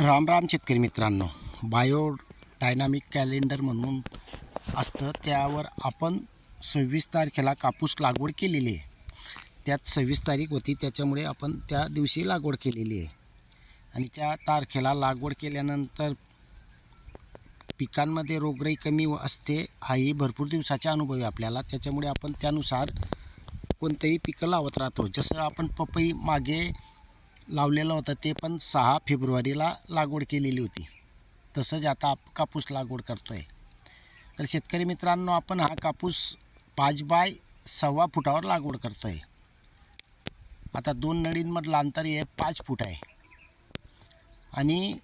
राम राम शेतकरी मित्रांनो. Bio dynamic calendar म्हणून असतं. त्यावर आपण सव्वीस तारखेला कापूस लागवड केलेली आहे. त्यात सव्वीस तारीख होती. त्याच्यामुळे आपण त्या दिवशी लागवड केलेली आहे. आणि त्या तारखेला लागवड केल्यानंतर पिकांमध्ये रोगराई कमी असते. हाही भरपूर दिवसाचे अनुभव आहे आपल्याला. त्याच्यामुळे आपण त्यानुसार कोणतंही पिकं लावत राहतो. जसं आपण पपई मागे लावलेलं होतं ते पण सहा फेब्रुवारीला लागवड केलेली होती. तसंच आता आप कापूस लागवड करतो आहे तर शेतकरी मित्रांनो आपण हा कापूस पाच बाय सव्वा फुटावर लागवड करतो आहे आता दोन नळींमधलं अंतर हे पाच फूट आहे. आणि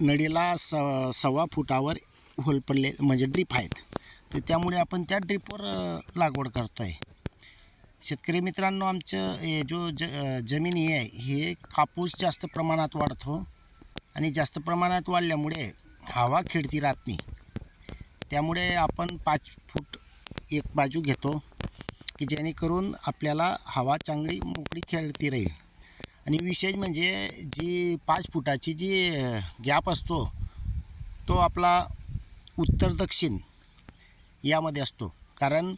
नळीला स सव्वा फुटावर होल पडले म्हणजे ड्रीप आहेत. तर त्यामुळे आपण त्या ड्रीपवर लागवड करतो आहे शेतकरी मित्रांनो आमचं हे जो ज जमीन ही आहे हे कापूस जास्त प्रमाणात वाढतो आणि जास्त प्रमाणात वाढल्यामुळे हवा खेळती राहत नाही. त्यामुळे आपण पाच फूट एक बाजू घेतो की जेणेकरून आपल्याला हवा चांगली मोकळी खेळती राहील. आणि विशेष म्हणजे जी पाच फुटाची जी गॅप असतो तो आपला उत्तर दक्षिण यामध्ये असतो. कारण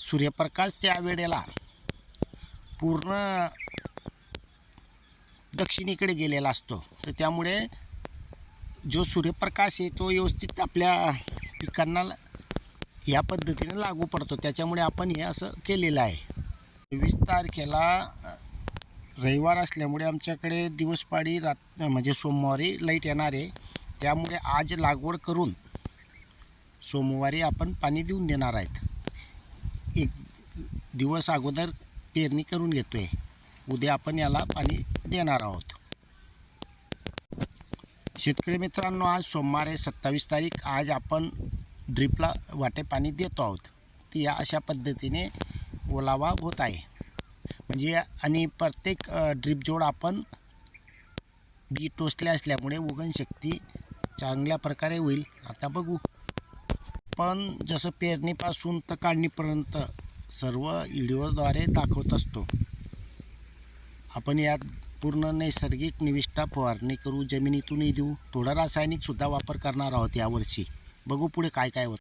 सूर्यप्रकाश त्या वेळेला पूर्ण दक्षिणेकडे गेलेला असतो. तर त्यामुळे जो सूर्यप्रकाश आहे तो व्यवस्थित आपल्या पिकांना या पद्धतीने लागू पडतो. त्याच्यामुळे आपण हे असं केलेलं आहे. वीस तारखेला रविवार असल्यामुळे आमच्याकडे दिवसपाळी रात म्हणजे सोमवारी लाइट येणार आहे. त्यामुळे आज लागवड करून सोमवारी आपण पाणी देऊन देणार आहेत. एक दिवस अगोदर पेरणी करून घेतो आहे उद्या आपण याला पाणी देणार आहोत. शेतकरी मित्रांनो आज सोमवार आहे सत्तावीस तारीख. आज आपण ड्रीपला वाटे पाणी देतो आहोत. तर या अशा पद्धतीने ओलावा होत आहे. म्हणजे आणि प्रत्येक ड्रीप जोड आपण बी टोचले असल्यामुळे उगण शक्ती चांगल्या प्रकारे होईल. आता बघू. पण जसं पेरणीपासून तर काढणीपर्यंत सर्व व्हिडिओद्वारे दाखवत असतो. आपण यात पूर्ण नैसर्गिक निविष्ठा फवारणी करू जमिनीतूनही देऊ थोडा रासायनिकसुद्धा वापर करणार आहोत यावर्षी. बघू पुढे काय काय होतं.